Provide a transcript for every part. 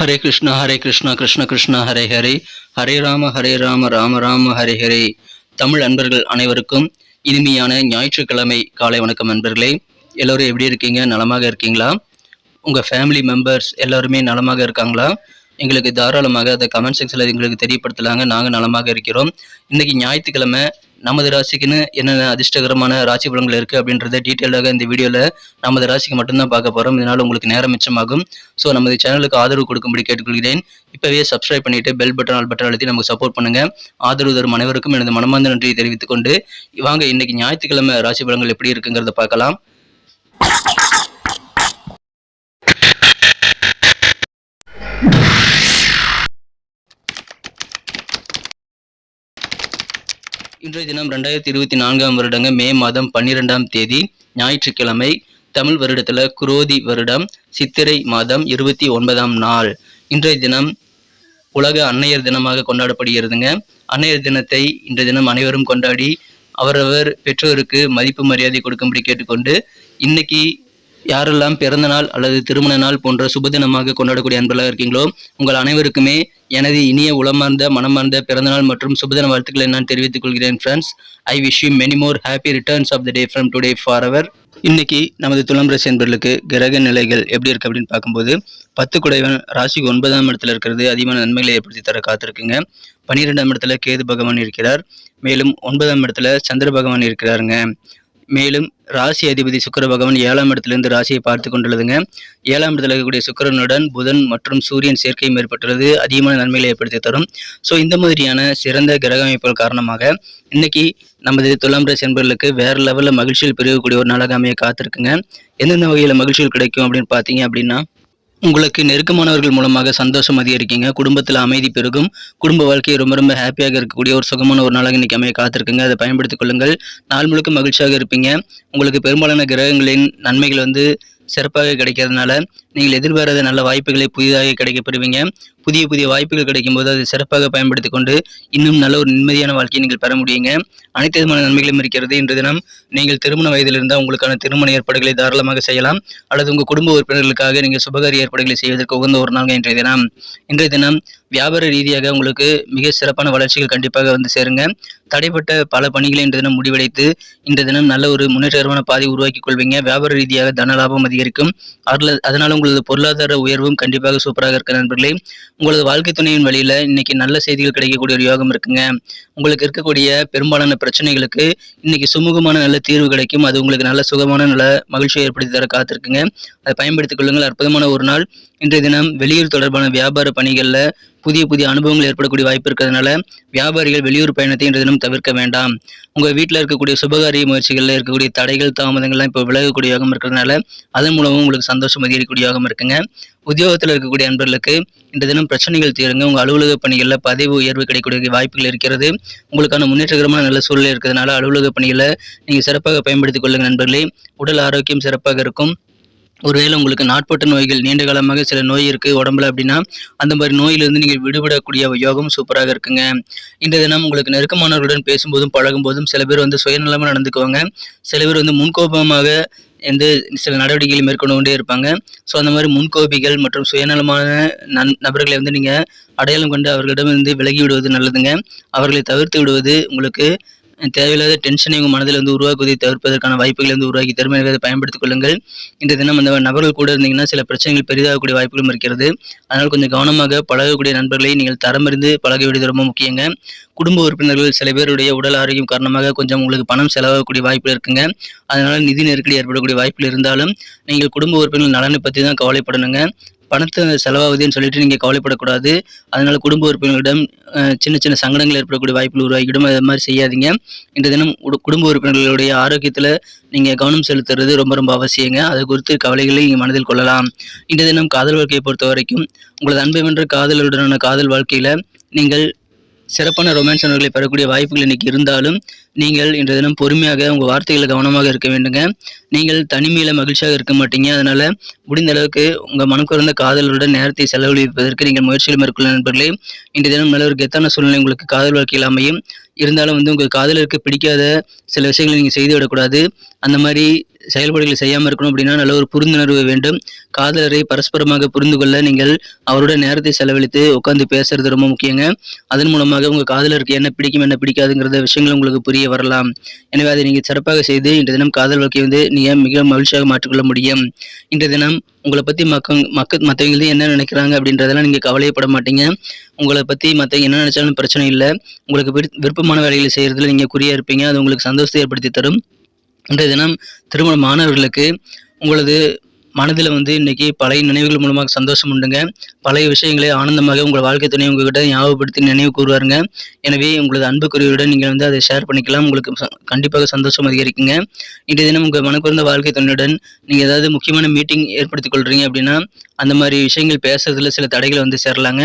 ஹரே கிருஷ்ணா ஹரே கிருஷ்ணா கிருஷ்ண கிருஷ்ணா ஹரே ஹரே. ஹரே ராம ஹரே ராம ராம ராம ஹரே ஹரே. தமிழ் அன்பர்கள் அனைவருக்கும் இனிமையான ஞாயிற்றுக்கிழமை காலை வணக்கம் அன்பர்களே எல்லோரும் எப்படி இருக்கீங்க? நலமாக இருக்கீங்களா? உங்கள் ஃபேமிலி மெம்பர்ஸ் எல்லாருமே நலமாக இருக்காங்களா? எங்களுக்கு தாராளமாக அதை கமெண்ட் செக்ஷனில் எங்களுக்கு தெரியப்படுத்தலாங்க. நாங்கள் நலமாக இருக்கிறோம். இன்றைக்கி ஞாயிற்றுக்கிழமை நமது ராசிக்குன்னு என்னென்ன அதிர்ஷ்டகரமான ராசி பலன்கள் இருக்குது அப்படின்றத டீட்டெயிலாக இந்த வீடியோவில் நமது ராசிக்கு மட்டும்தான் பார்க்க போகிறோம் இதனால் உங்களுக்கு நேரம் மிச்சமாகும். ஸோ நமது சேனலுக்கு ஆதரவு கொடுக்கும்படி கேட்டுக்கொள்கிறேன். இப்போவே சப்ஸ்கிரைப் பண்ணிட்டு பெல் பட்டன் ஆல் பட்டன் அழுத்தி நமக்கு சப்போர்ட் பண்ணுங்கள் ஆதரவு தரும் அனைவருக்கும் எனது மனமார்ந்த நன்றியை தெரிவித்துக்கொண்டு வாங்க இன்னைக்கு ஞாயிற்றுக்கிழமை ராசி பலன்கள் எப்படி இருக்குங்கிறத பார்க்கலாம். இன்றைய தினம் ரெண்டாயிரத்தி இருபத்தி நான்காம் வருடங்க மே மாதம் பன்னிரெண்டாம் தேதி ஞாயிற்றுக்கிழமை தமிழ் வருடத்தில் குரோதி வருடம் சித்திரை மாதம் இருபத்தி ஒன்பதாம் நாள். இன்றைய தினம் உலக அன்னையர் தினமாக கொண்டாடப்படுகிறதுங்க. அன்னையர் தினத்தை இன்றைய தினம் அனைவரும் கொண்டாடி அவரவர் பெற்றோருக்கு மதிப்பு மரியாதை கொடுக்கும்படி கேட்டுக்கொண்டு இன்னைக்கு யாரெல்லாம் பிறந்த நாள் அல்லது திருமண நாள் போன்ற சுபதினமாக கொண்டாடக்கூடிய அன்பர்களாக இருக்கீங்களோ உங்கள் அனைவருக்குமே எனது இனிய உளமார்ந்த மனமார்ந்த பிறந்தநாள் மற்றும் சுபதின வாழ்த்துக்களை நான் தெரிவித்துக் கொள்கிறேன் friends I wish you many more happy returns of the day from today for our இன்னைக்கு நமது துலாம் ராசி என்பர்களுக்கு கிரக நிலைகள் எப்படி இருக்கு அப்படின்னு பார்க்கும்போது பத்து குடைவன் ராசிக்கு ஒன்பதாம் இடத்துல இருக்கிறது அதிகமான நன்மைகளை ஏற்படுத்தி தர காத்திருக்குங்க. பன்னிரெண்டாம் இடத்துல கேது பகவான் இருக்கிறார். மேலும் ஒன்பதாம் இடத்துல சந்திர பகவான் இருக்கிறாருங்க. மேலும் ராசி அதிபதி சுக்கர பகவான் ஏழாம் இடத்திலிருந்து ராசியை பார்த்து கொண்டுள்ளதுங்க. ஏழாம் இடத்துல இருக்கக்கூடிய சுக்கிரனுடன் புதன் மற்றும் சூரியன் சேர்க்கையும் ஏற்பட்டுள்ளது. அதிகமான நன்மைகளை ஏற்படுத்தி தரும். ஸோ இந்த மாதிரியான சிறந்த கிரக அமைப்புகள் காரணமாக இன்னைக்கு நமது துலாம் ராசி என்பர்களுக்கு வேறு லெவலில் மகிழ்ச்சியில் பெருகக்கூடிய ஒரு நாளாக அமைய காத்திருக்குங்க. எந்தெந்த வகையில் மகிழ்ச்சிகள் கிடைக்கும் அப்படின்னு பார்த்தீங்க அப்படின்னா உங்களுக்கு நெருக்கமானவர்கள் மூலமாக சந்தோஷம் அதிகரிக்கீங்க. குடும்பத்தில் அமைதி பெருகும். குடும்ப வாழ்க்கையை ரொம்ப ரொம்ப ஹாப்பியாக இருக்கக்கூடிய ஒரு சுகமான ஒரு நாளாக இன்றைக்கி அமைய காத்திருக்குங்க. அதை பயன்படுத்திக் கொள்ளுங்கள். நாள் முழுக்க மகிழ்ச்சியாக இருப்பீங்க. உங்களுக்கு பெரும்பாலான கிரகங்களின் நன்மைகள் வந்து சிறப்பாக கிடைக்கிறதுனால நீங்கள் எதிர்பாராத நல்ல வாய்ப்புகளை புதிதாக கிடைக்கப்பெறுவீங்க புதிய புதிய வாய்ப்புகள் கிடைக்கும் போது அதை சிறப்பாக பயன்படுத்தி கொண்டு இன்னும் நல்ல ஒரு நிம்மதியான வாழ்க்கையை நீங்கள் பெற முடியுங்க. அனைத்து விதமான நன்மைகளும் இருக்கிறது. இன்று தினம் நீங்கள் திருமண வயதில் இருந்தால் உங்களுக்கான திருமண ஏற்பாடுகளை தாராளமாக செய்யலாம். அல்லது உங்கள் குடும்ப உறுப்பினர்களுக்காக நீங்கள் சுபகாரிய ஏற்பாடுகளை செய்வதற்கு உகந்த ஒரு நாள் இன்றைய தினம். இன்றைய தினம் வியாபார ரீதியாக உங்களுக்கு மிக சிறப்பான வளர்ச்சிகள் கண்டிப்பாக வந்து சேருங்க. தடைப்பட்ட பல பணிகளை இன்று தினம் முடிவடைத்து இன்று தினம் நல்ல ஒரு முன்னேற்றமான பாதை உருவாக்கி கொள்வீங்க. வியாபார ரீதியாக தன லாபம் அதிகரிக்கும். அதனால் உங்களது பொருளாதார உயர்வும் கண்டிப்பாக சூப்பராக இருக்க நண்பர்களே. உங்களது வாழ்க்கை துணையின் வழியில் இன்னைக்கு நல்ல செய்திகள் கிடைக்கக்கூடிய ஒரு யோகம் இருக்குங்க. உங்களுக்கு இருக்கக்கூடிய பெரும்பாலான பிரச்சனைகளுக்கு இன்னைக்கு சுமூகமான நல்ல தீர்வு கிடைக்கும். அது உங்களுக்கு நல்ல சுகமான நல்ல மகிழ்ச்சியை ஏற்படுத்தி தர காத்திருக்குங்க. அதை பயன்படுத்திக் கொள்ளுங்கள். அற்புதமான ஒரு நாள். இன்றைய தினம் வெளியூர் தொடர்பான வியாபார பணிகளில் புதிய புதிய அனுபவங்கள் ஏற்படக்கூடிய வாய்ப்பு இருக்கிறதுனால வியாபாரிகள் வெளியூர் பயணத்தை இன்றைய தினம் தவிர்க்க வேண்டாம். உங்கள் வீட்டில் இருக்கக்கூடிய சுபகாரிய முயற்சிகளில் இருக்கக்கூடிய தடைகள் தாமதங்கள்லாம் இப்போ விலகக்கூடிய யோகம் இருக்கிறதுனால அதன் மூலமும் உங்களுக்கு சந்தோஷம் அதிகரிக்கக்கூடிய யோகம் இருக்குங்க. உத்தியோகத்தில் இருக்கக்கூடிய அன்பர்களுக்கு இந்த தினம் பிரச்சனைகள் தீருங்க. உங்கள் அலுவலக பணிகளில் பதவி உயர்வு கிடைக்கக்கூடிய வாய்ப்புகள் இருக்கிறது. உங்களுக்கான முன்னேற்றகரமான நல்ல சூழ்நிலை இருக்கிறதுனால அலுவலக பணிகளை நீங்கள் சிறப்பாக பயன்படுத்திக் கொள்ளுங்கள் நண்பர்களே. உடல் ஆரோக்கியம் சிறப்பாக இருக்கும். ஒருவேளை உங்களுக்கு நாட்பட்ட நோய்கள் நீண்ட காலமாக சில நோய் இருக்குது உடம்புல அப்படின்னா அந்த மாதிரி நோயிலிருந்து நீங்கள் விடுபடக்கூடிய யோகம் சூப்பராக இருக்குங்க. இந்த தினம் உங்களுக்கு நெருக்கமானவர்களுடன் பேசும்போதும் பழகும்போதும் சில பேர் வந்து சுயநலமாக நடந்துக்குவாங்க. சில பேர் வந்து முன்கோபமாக எந்த சில நடவடிக்கைகளை மேற்கொண்டு கொண்டே இருப்பாங்க. ஸோ அந்த மாதிரி முன்கோபிகள் மற்றும் சுயநலமான நன் நபர்களை வந்து நீங்கள் அடையாளம் கொண்டு அவர்களிடமிருந்து விலகி விடுவது நல்லதுங்க. அவர்களை தவிர்த்து விடுவது உங்களுக்கு தேவையில்லாத டென்ஷனை உங்கள் மனதில் வந்து உருவாக்குவதை தவிர்ப்பதற்கான வாய்ப்புகளை வந்து உருவாக்கி திறமையாக பயன்படுத்திக் கொள்ளுங்கள். இந்த தினம் அந்த நபர்கள் கூட இருந்தீங்கன்னா சில பிரச்சனைகள் பெரிதாகக்கூடிய வாய்ப்புகளும் இருக்கிறது. அதனால் கொஞ்சம் கவனமாக பழகக்கூடிய நண்பர்களை நீங்கள் தரமறிந்து பழக வேண்டியது ரொம்ப முக்கியங்க. குடும்ப உறுப்பினர்கள் சில பேருடைய உடல் ஆரோக்கியம் காரணமாக கொஞ்சம் உங்களுக்கு பணம் செலவாகக்கூடிய வாய்ப்புகள் இருக்குங்க. அதனால் நிதி நெருக்கடி ஏற்படக்கூடிய வாய்ப்புகள் இருந்தாலும் நீங்கள் குடும்ப உறுப்பினர்கள் நலனை பற்றி தான் கவலைப்படணுங்க. பணத்தை செலவாகுதுன்னு சொல்லிட்டு நீங்கள் கவலைப்படக்கூடாது. அதனால் குடும்ப உறுப்பினர்களிடம் சின்ன சின்ன சங்கடங்கள் ஏற்படக்கூடிய வாய்ப்புகள் உருவாக்கிடும் அது மாதிரி செய்யாதீங்க. இந்த தினம் குடும்ப உறுப்பினர்களுடைய ஆரோக்கியத்தில் நீங்கள் கவனம் செலுத்துறது ரொம்ப ரொம்ப அவசியங்க. அது குறித்து கவலைகளை நீங்கள் மனதில் கொள்ளலாம். இந்த தினம் காதல் வாழ்க்கையை பொறுத்த வரைக்கும் உங்களது அன்பை வென்ற காதலருடனான காதல் வாழ்க்கையில் நீங்கள் சிறப்பான ரொமான்ஸ் உணர்வுகளை பெறக்கூடிய வாய்ப்புகள் இன்னைக்கு இருந்தாலும் நீங்கள் இன்றைய தினம் பொறுமையாக உங்கள் வார்த்தைகளை கவனமாக இருக்க வேண்டுங்க. நீங்கள் தனிமையில் மகிழ்ச்சியாக இருக்க மாட்டீங்க. அதனால் முடிந்த அளவுக்கு உங்கள் மனம் குறைந்த காதலருடன் நேரத்தை செலவழிப்பதற்கு நீங்கள் முயற்சிகள் மேற்கொள்ள நண்பர்களே. இன்றைய தினம் நல்ல ஒரு கெத்தான சூழ்நிலை உங்களுக்கு காதல் வாழ்க்கையில் அமையும். இருந்தாலும் வந்து உங்கள் காதலருக்கு பிடிக்காத சில விஷயங்களை நீங்கள் செய்து விடக்கூடாது அந்த மாதிரி செயல்பாடுகளை செய்யாமல் இருக்கணும் அப்படின்னா நல்ல ஒரு புரிந்துணர்வு வேண்டும். காதலரை பரஸ்பரமாக புரிந்து கொள்ள நீங்கள் அவரோட நேரத்தை செலவழித்து உட்காந்து பேசுறது ரொம்ப முக்கியங்க. அதன் மூலமாக உங்கள் காதலருக்கு என்ன பிடிக்கும் என்ன பிடிக்காதுங்கிறத விஷயங்கள் உங்களுக்கு புரிய வரலாம். எனவே அதை நீங்கள் சிறப்பாக செய்து இன்றைய தினம் காதல் வாழ்க்கையை வந்து நீங்கள் மிக மகிழ்ச்சியாக மாற்றிக்கொள்ள முடியும். இன்றைய தினம் உங்களை பற்றி மக்க மக்க மற்றவங்க என்ன நினைக்கிறாங்க அப்படின்றதெல்லாம் நீங்கள் கவலையப்பட மாட்டீங்க. உங்களை பற்றி மற்றவங்க என்ன நினைச்சாலும் பிரச்சனை இல்லை. உங்களுக்கு விருப்பமான வேலைகளை செய்கிறதுல நீங்கள் குறியாக இருப்பீங்க. அது உங்களுக்கு சந்தோஷத்தை ஏற்படுத்தி தரும். இன்றைய தினம் திருமண மாணவர்களுக்கு உங்களது மனதில் வந்து இன்றைக்கி பழைய நினைவுகள் மூலமாக சந்தோஷம் உண்டுங்க. பழைய விஷயங்களை ஆனந்தமாக உங்கள் வாழ்க்கை துணை உங்ககிட்ட ஞாபகப்படுத்தி நினைவு கூறுவாருங்க. எனவே உங்களது அன்புக்குரியவுடன் நீங்கள் வந்து அதை ஷேர் பண்ணிக்கலாம். உங்களுக்கு ச- கண்டிப்பாக சந்தோஷம் அதிகரிக்குங்க. இன்றைய தினம் உங்கள் மனக்குறந்த வாழ்க்கை துணையுடன் நீங்கள் ஏதாவது முக்கியமான மீட்டிங் ஏற்படுத்திக் கொள்கிறீங்க அப்படின்னா அந்த மாதிரி விஷயங்கள் பேசுறதுல சில தடைகள் வந்து சேரலாங்க.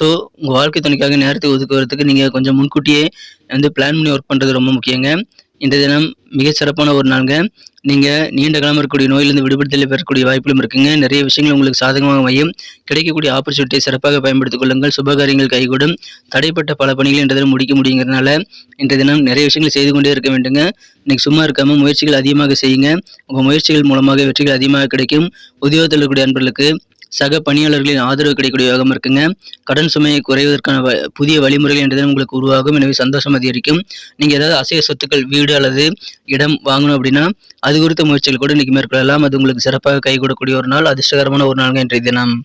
ஸோ உங்கள் வாழ்க்கை துணைக்காக நேரத்தை ஒதுக்குவதுக்கு நீங்கள் கொஞ்சம் முன்கூட்டியே வந்து பிளான் பண்ணி ஒர்க் பண்ணுறது ரொம்ப முக்கியங்க. இந்த தினம் மிகச் சிறப்பான ஒரு நாளுங்க. நீங்கள் நீண்ட காலமாக இருக்கக்கூடிய நோயிலிருந்து விடுபடுதலில் பெறக்கூடிய வாய்ப்புகளும் இருக்குங்க. நிறைய விஷயங்கள் உங்களுக்கு சாதகமாக அமையும். கிடைக்கக்கூடிய ஆப்பர்ச்சுனிட்டியை சிறப்பாக பயன்படுத்திக் கொள்ளுங்கள். சுபகாரியங்கள் கைகூடும். தடைப்பட்ட பல பணிகளை இன்றைய தினம் முடிக்க முடியுங்கிறதுனால இன்றைய தினம் நிறைய விஷயங்கள் செய்து கொண்டே இருக்க வேண்டுங்க. இன்றைக்கி சும்மா இருக்காமல் முயற்சிகள் அதிகமாக செய்யுங்க. உங்கள் முயற்சிகள் மூலமாக வெற்றிகள் அதிகமாக கிடைக்கும். உத்தியோகத்தில் இருக்கக்கூடிய அன்பர்களுக்கு சக பணியாளர்களின் ஆதரவு கிடைக்கக்கூடிய யோகம் இருக்குங்க. கடன் சுமையை குறைவதற்கான வ- புதிய வழிமுறைகள் என்றது உங்களுக்கு உருவாகும். எனவே சந்தோஷம் அதிகரிக்கும். நீங்கள் ஏதாவது அசைய சொத்துக்கள் வீடு அல்லது இடம் வாங்கணும் அப்படின்னா அது குறித்த முயற்சிகள் கூட இன்னைக்கு மேற்கொள்ளலாம். அது உங்களுக்கு சிறப்பாக கை கொடுக்கக்கூடிய ஒரு நாள் அதிர்ஷ்டகரமான ஒரு நாளுங்க இன்றைய தினம்.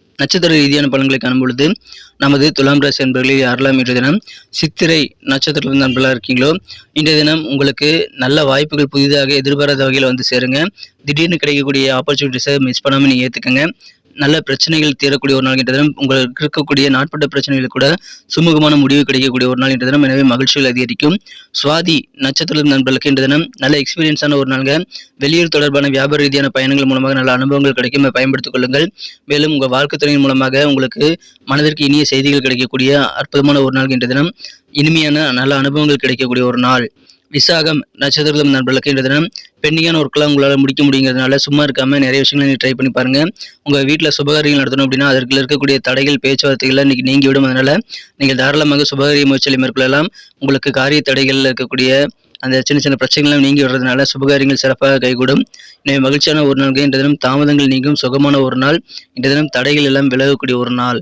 நட்சத்திர ரீதியான பலன்களை காணும் பொழுது நமது துலாம் ராசி அன்பர்களில் யாரெல்லாம் இன்றைய தினம் சித்திரை நட்சத்திரத்தில் நண்பர்களாக இருக்கீங்களோ இன்றைய தினம் உங்களுக்கு நல்ல வாய்ப்புகள் புதிதாக எதிர்பாராத வகையில் வந்து சேருங்க. திடீர்னு கிடைக்கக்கூடிய ஆப்பர்ச்சுனிட்டிஸை மிஸ் பண்ணாமல் நீங்கள் ஏற்றுக்கங்க நல்ல பிரச்சனைகள் தீரக்கூடிய ஒரு நாள் என்ற தினம் உங்களுக்கு இருக்கக்கூடிய நாட்பட்ட பிரச்சனைகள் கூட சுமூகமான முடிவு கிடைக்கக்கூடிய ஒரு நாள் என்ற தினம் எனவே மகிழ்ச்சிகள் அதிகரிக்கும். சுவாதி நட்சத்திர நண்பர்களுக்கு இன்ற தினம் நல்ல எக்ஸ்பீரியன்ஸான ஒரு நாள்ங்க. வெளியூர் தொடர்பான வியாபார ரீதியான பயணங்கள் மூலமாக நல்ல அனுபவங்கள் கிடைக்கும் பயன்படுத்திக் கொள்ளுங்கள். மேலும் உங்கள் வாழ்க்கை துறையின் மூலமாக உங்களுக்கு மனதிற்கு இனிய செய்திகள் கிடைக்கக்கூடிய அற்புதமான ஒரு நாள் என்ற தினம் இனிமையான நல்ல அனுபவங்கள் கிடைக்கக்கூடிய ஒரு நாள். விசாகம் நட்சத்திரம் நண்பர்களுக்கு இந்த தினம் பெண்டிங்கான ஒர்க்கெலாம் உங்களால் முடிக்க முடியுங்கிறதுனால சும்மா இருக்காமல் நிறைய விஷயங்களை நீங்கள் ட்ரை பண்ணி பாருங்கள் உங்கள் வீட்டில் சுபகாரியங்கள் நடத்தணும் அப்படின்னா அதற்கு இருக்கக்கூடிய தடைகள் பேச்சுவார்த்தைகள் இன்றைக்கி நீங்கி விடும். நீங்கள் தாராளமாக சுபகாரிய முயற்சிகளை மேற்கொள்ளலாம். உங்களுக்கு காரிய தடைகளில் இருக்கக்கூடிய அந்த சின்ன சின்ன பிரச்சனைகள்லாம் நீங்கி வர்றதுனால சுபகாரியங்கள் சிறப்பாக கைகூடும். எனவே மகிழ்ச்சியான ஒரு நாள். இன்றைய தினம் தாமதங்கள் நீங்கும். சுகமான ஒரு நாள். இன்ற தினம் தடைகள் எல்லாம் விலகக்கூடிய ஒரு நாள்.